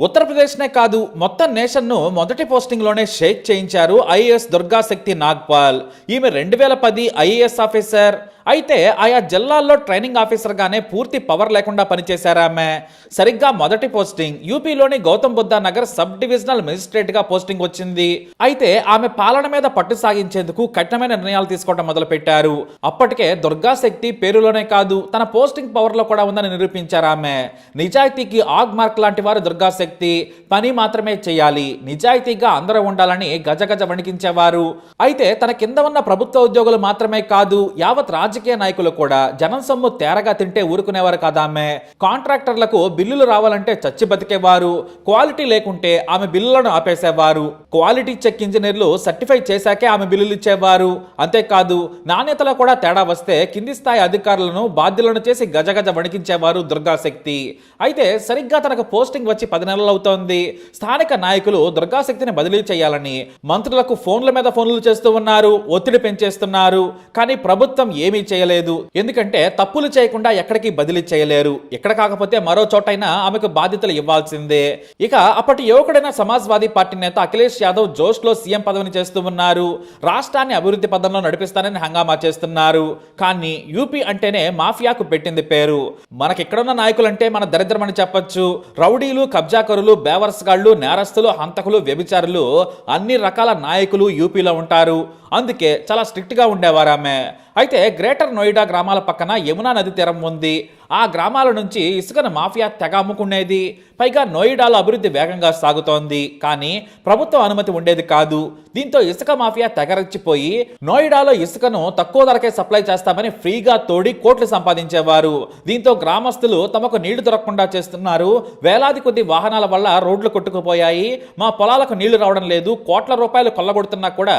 ఉత్తరప్రదేశ్నే కాదు మొత్తం నేషన్ను మొదటి పోస్టింగ్లోనే షేక్ చేయించారు ఐఏఎస్ దుర్గాశక్తి నాగ్పాల్. ఈమె రెండు వేల పది ఐఏఎస్ ఆఫీసర్. అయితే ఆయా జిల్లాల్లో ట్రైనింగ్ ఆఫీసర్గానే పూర్తి పవర్ లేకుండా పనిచేశారా ఆమె? సరిగ్గా మొదటి పోస్టింగ్ యూపీలోని గౌతమ్ బుద్ధ నగర్ సబ్ డివిజనల్ మెజిస్ట్రేట్గా పోస్టింగ్ వచ్చింది. అయితే ఆమె పాలన మీద పట్టు సాగించేందుకు కఠినమైన నిర్ణయాలు తీసుకోవడం మొదలుపెట్టారు. అప్పటికే దుర్గాశక్తి పేరులోనే కాదు తన పోస్టింగ్ పవర్లో కూడా ఉందని నిరూపించారు ఆమె. నిజాయితీకి ఆగ్ మార్క్ లాంటి వారు దుర్గాశక్తి పని మాత్రమే చేయాలి. నిజాయితీగా అందరూ ఉండాలని గజగజ వణికించేవారు. అయితే తన కింద ఉన్న ప్రభుత్వ ఉద్యోగులు మాత్రమే కాదు యావత్ రాజకీయ నాయకులు కూడా జనం సొమ్ము తేరగా తింటే ఊరుకునేవారు కాదామె ఆమె? కాంట్రాక్టర్లకు బిల్లులు రావాలంటే చచ్చి బతికేవారు. క్వాలిటీ లేకుంటే ఆమె బిల్లులను ఆపేసేవారు. క్వాలిటీ చెక్ ఇంజనీర్లు సర్టిఫై చేశాకే ఆమె బిల్లులు ఇచ్చేవారు. అంతేకాదు నాణ్యతలో కూడా తేడా వస్తే కింది స్థాయి అధికారులను బాధ్యులను చేసి గజగజ వణికించేవారు దుర్గాశక్తి అయితే సరిగ్గా తనకు పోస్టింగ్ వచ్చి పది నెలలు అవుతోంది. స్థానిక నాయకులు దుర్గాశక్తిని బదిలీ చేయాలని మంత్రులకు ఫోన్ల మీద ఫోన్లు చేస్తూ ఉన్నారు ఒత్తిడి పెంచేస్తున్నారు. కానీ ప్రభుత్వం ఏమీ చేయలేదు. ఎందుకంటే తప్పులు చేయకుండా ఎక్కడికి బదిలీ చేయలేరు. ఎక్కడ కాకపోతే మరో చోటైనా ఆమెకు బాధ్యతలు ఇవ్వాల్సిందే. ఇక అప్పటి యువకుడైన సమాజ్వాదీ పార్టీ నేత అఖిలేష్ యాదవ్ జోష్లో సీఎం పదవిని చేస్తూ ఉన్నారు. రాష్ట్రాన్ని అభివృద్ధి పదంలో నడిపిస్తానని హంగామా చేస్తున్నారు. కానీ యూపీ అంటేనే మాఫియాకు పెట్టింది పేరు. మనకిక్కడున్న నాయకులంటే మన దరిద్రమని చెప్పొచ్చు. రౌడీలు కబ్జాకరులు బేవర్స్గాళ్ళు నేరస్తులు హంతకులు వ్యభిచారులు అన్ని రకాల నాయకులు యూపీలో ఉంటారు. అందుకే చాలా స్ట్రిక్ట్గా ఉండేవారు ఆమె అయితే గ్రేటర్ నోయిడా గ్రామాల పక్కన యమునా నది తీరం ఉంది. ఆ గ్రామాల నుంచి ఇసుకను మాఫియా తెగ అమ్ముకునేది పైగా నోయిడాలో అభివృద్ధి వేగంగా సాగుతోంది. కానీ ప్రభుత్వ అనుమతి ఉండేది కాదు. దీంతో ఇసుక మాఫియా తెగరచ్చిపోయి నోయిడాలో ఇసుకను తక్కువ ధరకే సప్లై చేస్తామని ఫ్రీగా తోడి కోట్లు సంపాదించేవారు. దీంతో గ్రామస్తులు తమకు నీళ్ళు దొరకకుండా చేస్తున్నారు. వేలాది కొద్ది వాహనాల వల్ల రోడ్లు కొట్టుకుపోయాయి. మా పొలాలకు నీళ్ళు రావడం లేదు. కోట్ల రూపాయలు కొల్లగొడుతున్నా కూడా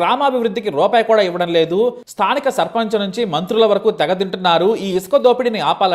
గ్రామాభివృద్ధికి రూపాయి కూడా ఇవ్వడం లేదు. స్థానిక సర్పంచ్ నుంచి మంత్రుల వరకు తెగదింటున్నారు ఈ ఇసుక దోపిడీని ఆపాలని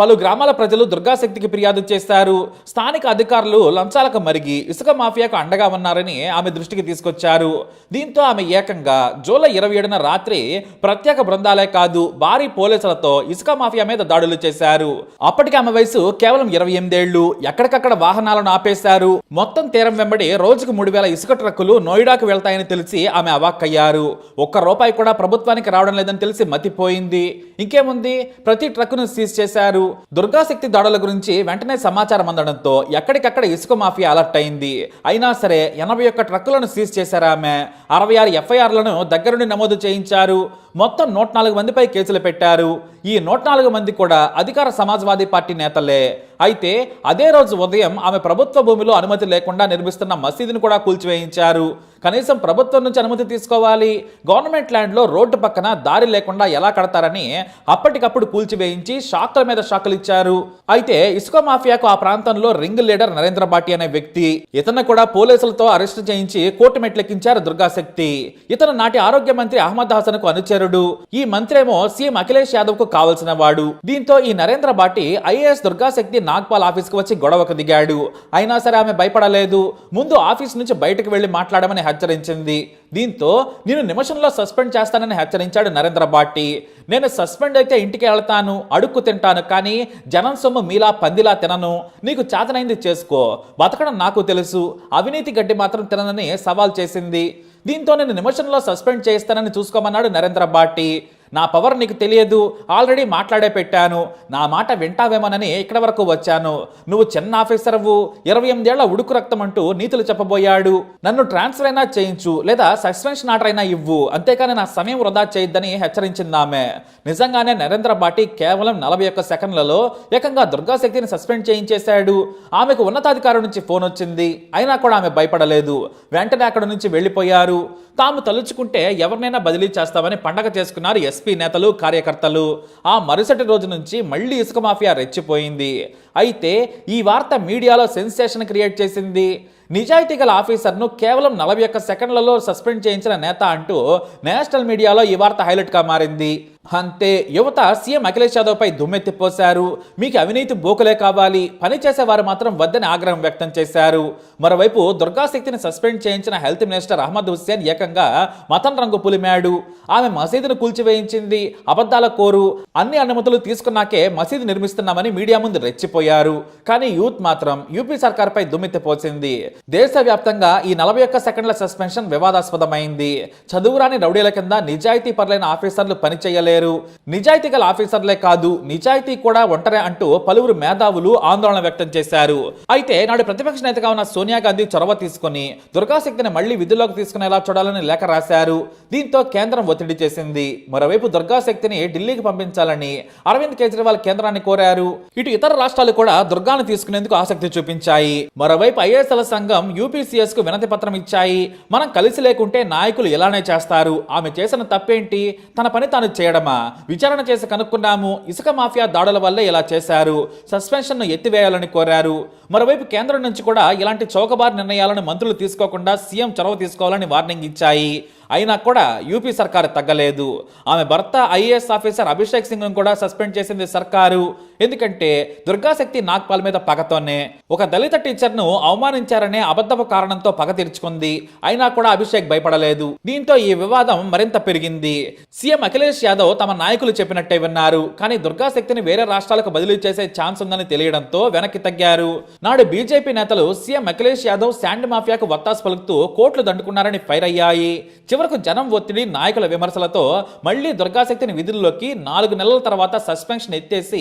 పలు గ్రామాల ప్రజలు దుర్గాశక్తికి ఫిర్యాదు చేశారు. స్థానిక అధికారులు లంచాలకు మరిగి ఇసుక మాఫియాకు అండగా ఉన్నారని ఆమె దృష్టికి తీసుకొచ్చారు. దీంతో ఆమె ఏకంగా జూలై ఇరవై ఏడున రాత్రి ప్రత్యేక బృందాలే కాదు భారీ పోలీసులతో ఇసుక మాఫియా మీద దాడులు చేశారు. అప్పటికి ఆమె వయసు కేవలం ఇరవై ఎనిమిదేళ్ళు ఎక్కడికక్కడ వాహనాలను ఆపేశారు. మొత్తం తీరం వెంబడి రోజుకు మూడు వేల ఇసుక ట్రక్కులు నోయిడాకు వెళ్తాయని తెలిసి ఆమె అవాక్కయ్యారు. ఒక్క రూపాయి కూడా ప్రభుత్వానికి రావడం లేదని తెలిసి మతిపోయింది. ఇంకేముంది? ప్రతి ట్రక్కును సీజ్ చేశారు. దుర్గాశక్తి దాడుల గురించి వెంటనే సమాచారం అందడంతో ఎక్కడికక్కడ ఇసుక మాఫియా అలర్ట్ అయింది. అయినా సరే ఎనభై ఒక్క ట్రక్కులను సీజ్ చేశారు ఆమె. అరవై ఆరు ఎఫ్ఐఆర్లను దగ్గరుండి నమోదు చేయించారు. మొత్తం నూట నాలుగు మందిపై కేసులు పెట్టారు. ఈ నూట నాలుగు మంది కూడా అధికార సమాజ్వాదీ పార్టీ నేతలే. అయితే అదే రోజు ఉదయం ఆమె ప్రభుత్వ భూమిలో అనుమతి లేకుండా నిర్మిస్తున్న మసీదును కూడా కూల్చివేయించారు. కనీసం ప్రభుత్వం నుంచి అనుమతి తీసుకోవాలి. గవర్నమెంట్ ల్యాండ్లో రోడ్డు పక్కన దారి లేకుండా ఎలా కడతారని అప్పటికప్పుడు కూల్చివేయించి షాక్ల మీద షాకులు ఇచ్చారు. అయితే ఇసుక మాఫియాకు ఆ ప్రాంతంలో రింగ్ లీడర్ నరేంద్ర బాటి అనే వ్యక్తి ఇతను కూడా పోలీసులతో అరెస్టు చేయించి కోర్టు మెట్లెక్కించారు దుర్గాశక్తి ఇతను నాటి ఆరోగ్య మంత్రి అహ్మద్ హాసన్కు అనుచరుడు. ఈ మంత్రి ఏమో సీఎం అఖిలేష్ యాదవ్కు కావలసిన వాడు. దీంతో ఈ నరేంద్ర బాటి ఐఏఎస్ దుర్గాశక్తి నాగ్పాల్ ఆఫీస్కు వచ్చి గొడవకు దిగాడు. అయినా సరే ఆమె భయపడలేదు. ముందు ఆఫీస్ నుంచి బయటకు వెళ్ళి మాట్లాడమని హెచ్చరించింది. దీంతో నేను నిమిషంలో సస్పెండ్ చేస్తానని హెచ్చరించాడు నరేంద్ర భాటి నేను సస్పెండ్ అయితే ఇంటికి వెళ్తాను అడుక్కు తింటాను కానీ జనం సొమ్ము మీలా పందిలా తినను. నీకు చేతనైంది చేసుకో. బతకడం నాకు తెలుసు. అవినీతి గడ్డి మాత్రం తిననని సవాల్ చేసింది. దీంతో నేను నిమిషంలో సస్పెండ్ చేస్తానని చూసుకోమన్నాడు నరేంద్ర భాటి నా పవర్ నీకు తెలియదు. ఆల్రెడీ మాట్లాడే పెట్టాను. నా మాట వింటావేమోనని ఇక్కడ వరకు వచ్చాను. నువ్వు చిన్న ఆఫీసర్వు ఇరవై ఎనిమిదేళ్ళ ఉడుకు రక్తం అంటూ నీతులు చెప్పబోయాడు. నన్ను ట్రాన్స్ఫర్ అయినా చేయించు. లేదా సస్పెన్షన్ ఆర్డర్ అయినా ఇవ్వు. అంతేకాని నా సమయం వృధా చేయొద్దని హెచ్చరించింది ఆమె నిజంగానే నరేంద్ర బాటి కేవలం నలభై ఒక్క సెకండ్లలో ఏకంగా దుర్గాశక్తిని సస్పెండ్ చేయించేశాడు. ఆమెకు ఉన్నతాధికారి నుంచి ఫోన్ వచ్చింది. అయినా కూడా ఆమె భయపడలేదు. వెంటనే అక్కడ నుంచి వెళ్ళిపోయారు. తాము తలుచుకుంటే ఎవరినైనా బదిలీ చేస్తామని పండగ చేసుకున్నారు ఎస్. ఎస్పీ నేతలు కార్యకర్తలు ఆ మరుసటి రోజు నుంచి మళ్ళీ ఇసుక మాఫియా రెచ్చిపోయింది. అయితే ఈ వార్త మీడియాలో సెన్సేషన్ క్రియేట్ చేసింది. నిజాయితీ గల ఆఫీసర్ను కేవలం నలభై ఒక్క సెకండ్లలో సస్పెండ్ చేయించిన నేత అంటూ నేషనల్ మీడియాలో ఈ వార్త హైలైట్గా మారింది. అంతే యువత సీఎం అఖిలేష్ యాదవ్పై దుమ్మెత్తిపోశారు మీకు అవినీతి బోకులే కావాలి. పని చేసేవారు మాత్రం వద్దని ఆగ్రహం వ్యక్తం చేశారు. మరోవైపు దుర్గాశక్తిని సస్పెండ్ చేయించిన హెల్త్ మినిస్టర్ అహ్మద్ హుస్సేన్ ఏకంగా మతం రంగు పులిమాడు. ఆమె మసీదును కూల్చివేయించింది. అబద్ధాల కోరు. అన్ని అనుమతులు తీసుకున్నాకే మసీదు నిర్మిస్తున్నామని మీడియా ముందు రెచ్చిపోయారు. అయిపోయారు కానీ యూత్ మాత్రం యూపీ సర్కార్పై దుమ్మెత్తిపోసింది దేశవ్యాప్తంగా ఈ నలభై ఒక్క సెకండ్ల సస్పెన్షన్ వివాదాస్పదమైంది. చదువురాని రౌడీల కింద నిజాయితీ పరులైన ఆఫీసర్లు పనిచేయలేరు. నిజాయితీ గల ఆఫీసర్లే కాదు నిజాయితీ కూడా ఒంటరే అంటూ పలువురు మేధావులు ఆందోళన వ్యక్తం చేశారు. అయితే నాడు ప్రతిపక్ష నేతగా ఉన్న సోనియా గాంధీ చొరవ తీసుకుని దుర్గాశక్తిని మళ్ళీ విధుల్లోకి తీసుకునేలా చూడాలని లేఖ రాశారు. దీంతో కేంద్రం ఒత్తిడి చేసింది. మరోవైపు దుర్గాశక్తిని ఢిల్లీకి పంపించాలని అరవింద్ కేజ్రీవాల్ కేంద్రాన్ని కోరారు. ఇటు ఇతర రాష్ట్రాలు కూడా దుర్గాను తీసుకునేందుకు ఆసక్తి చూపించాయి. మరోవైపు ఐఏఎస్ఎల్ సంఘం యూపీసీఎస్కు వినతి పత్రం ఇచ్చాయి. మనం కలిసి లేకుంటే నాయకులు ఇలానే చేస్తారు. ఆమె చేసిన తప్పేంటి? తన పని తాను చేయడమా? విచారణ చేసి కనుక్కున్నాము. ఇసుక మాఫియా దాడుల వల్లే ఇలా చేశారు. సస్పెన్షన్ను ఎత్తివేయాలని కోరారు. మరోవైపు కేంద్రం నుంచి కూడా ఇలాంటి చౌకబార్ నిర్ణయాలను మంత్రులు తీసుకోకుండా సీఎం చొరవ తీసుకోవాలని వార్నింగ్ ఇచ్చాయి. అయినా కూడా యూపీ సర్కారు తగ్గలేదు. ఆమె భర్త ఐఏఎస్ ఆఫీసర్ అభిషేక్ సింగ్ కూడా సస్పెండ్ చేసింది సర్కారు. ఎందుకంటే దుర్గాశక్తి నాగ్పాల్ మీద పగతోనే ఒక దళిత టీచర్ను అవమానించారనే అబద్ధపు కారణంతో పగ తీర్చుకుంది. అయినా కూడా అభిషేక్ భయపడలేదు. దీంతో ఈ వివాదం మరింత పెరిగింది. సీఎం అఖిలేష్ యాదవ్ తమ నాయకులు చెప్పినట్టే విన్నారు. కానీ దుర్గాశక్తిని వేరే రాష్ట్రాలకు బదిలీ చేసే ఛాన్స్ ఉందని తెలియడంతో వెనక్కి తగ్గారు. నాడు బీజేపీ నేతలు సీఎం అఖిలేష్ యాదవ్ శాండ్ మాఫియాకు వత్తాసు పలుకుతూ కోట్లు దండుకున్నారని ఫైర్ అయ్యాయి. చివరకు జనం ఒత్తిడి నాయకుల విమర్శలతో మళ్ళీ దుర్గాశక్తిని విధుల్లోకి నాలుగు నెలల తర్వాత సస్పెన్షన్ ఎత్తేసి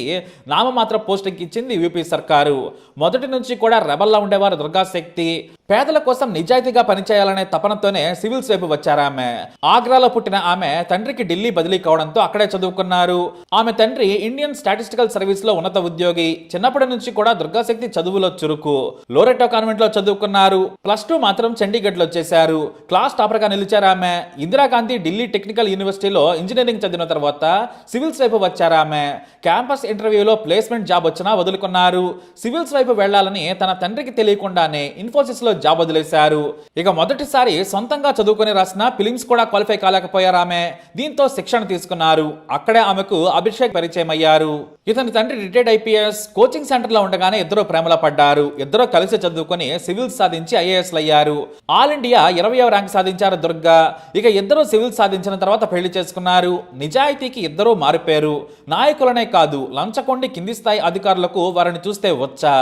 నామమాత్ర పోస్టింగ్ ఇచ్చింది యూపీ సర్కారు. మొదటి నుంచి కూడా రెబల్లా ఉండేవారు దుర్గాశక్తి. పేదల కోసం నిజాయితీగా పనిచేయాలనే తపనతోనే సివిల్స్ వైపు వచ్చారామె ఆగ్రాలో పుట్టిన ఆమె తండ్రికి ఢిల్లీ బదిలీ కావడంతో అక్కడే చదువుకున్నారు. ఆమె తండ్రి ఇండియన్ స్టాటిస్టికల్ సర్వీస్లో ఉన్నత ఉద్యోగి. చిన్నప్పటి నుంచి కూడా దుర్గాశక్తి చదువులో చురుకు. లోరెటో కాన్వెంట్లో చదువుకున్నారు. ప్లస్ టూ మాత్రం చండీగఢ్లో చేశారు. క్లాస్ టాపర్గా నిలిచారు ఆమె. ఇందిరాగాంధీ ఢిల్లీ టెక్నికల్ యూనివర్సిటీలో ఇంజనీరింగ్ చదివిన తర్వాత సివిల్స్ వైపు వచ్చారు ఆమె. క్యాంపస్ ఇంటర్వ్యూలో ప్లేస్మెంట్ జాబ్ వచ్చినా వదులుకున్నారు. సివిల్స్ వైపు వెళ్ళాలని తన తండ్రికి తెలియకుండానే ఇన్ఫోసిస్లో జాబ్ వదిలేశారు. ఇక మొదటిసారి సొంతంగా చదువుకుని రాసిన ఫిలిమ్స్ కూడా క్వాలిఫై కాలేకపోయారు ఆమె. దీంతో శిక్షణ తీసుకున్నారు. అక్కడే ఆమెకు అభిషేక్ పరిచయం అయ్యారు. ఇతని తండ్రి రిటైర్డ్ ఐపీఎస్ కోచింగ్ సెంటర్లో ఉండగానే ఇద్దరు ప్రేమలో పడ్డారు. ఇద్దరు కలిసి చదువుకొని సివిల్స్ సాధించి ఐఏఎస్ అయ్యారు. ఆల్ ఇండియా ఇరవయవ ర్యాంక్ సాధించారు దుర్గా. ఇక ఇద్దరు సివిల్ సాధించిన తర్వాత పెళ్ళి చేసుకున్నారు. నిజాయితీకి ఇద్దరూ మారిపోయారు. నాయకులనే కాదు లంచకొండి కింది స్థాయి అధికారులకు వారిని చూస్తే వచ్చా.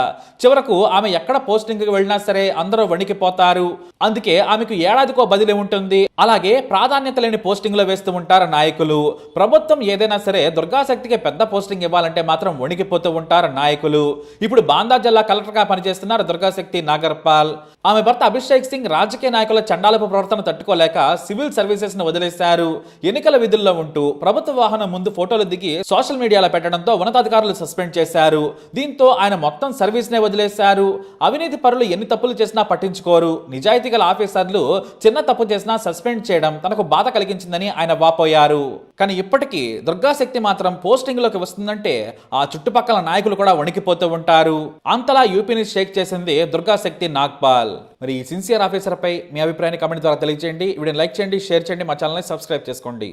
చివరకు ఆమె ఎక్కడ పోస్టింగ్కి వెళ్ళినా సరే అందరూ వణికిపోతారు. అందుకే ఆమెకు ఏడాదికో బదిలీ ఉంటుంది. అలాగే ప్రాధాన్యత లేని పోస్టింగ్లో వేస్తూ ఉంటారు నాయకులు. ప్రభుత్వం ఏదైనా సరే దుర్గాశక్తికి పెద్ద పోస్టింగ్ ఇవ్వాలంటే మాత్రం వణికిపోతూ ఉంటారు నాయకులు. ఇప్పుడు బాందా జిల్లా కలెక్టర్గా పనిచేస్తున్నారు దుర్గాశక్తి నాగర్పాల్. ఆమె భర్త అభిషేక్ సింగ్ రాజకీయ నాయకుల చండాలపు ప్రవర్తన తట్టుకోలేక సివిల్ సర్వీసెస్ను వదిలేశారు. ఎన్నికల విధుల్లో ఉంటూ ప్రభుత్వ వాహనం ముందు ఫోటోలు దిగి సోషల్ మీడియాలో పెట్టడంతో ఉన్నతాధికారులు సస్పెండ్ చేశారు. దీంతో ఆయన మొత్తం సర్వీస్ నే వదిలేశారు. అవినీతి పరులు ఎన్ని తప్పులు చేసినా పట్టించుకోరు. నిజాయితీ గల ఆఫీసర్లు చిన్న తప్పు చేసినా సస్పెండ్ చేయడం తనకు బాధ కలిగించిందని ఆయన వాపోయారు. కానీ ఇప్పటికీ దుర్గాశక్తి మాత్రం పోస్టింగ్లోకి వస్తుందంటే ఆ చుట్టుపక్కల నాయకులు కూడా వణికిపోతూ ఉంటారు. అంతలా యూపీని షేక్ చేసింది దుర్గాశక్తి నాగ్పాల్. మరి ఈ సిన్సియర్ ఆఫీసర్పై మీ అభిప్రాయాన్ని కమెంట్ ద్వారా తెలియజేయండి వీడియోని లైక్ చేయండి షేర్ చేయండి మా ఛానల్ని సబ్స్క్రైబ్ చేసుకోండి.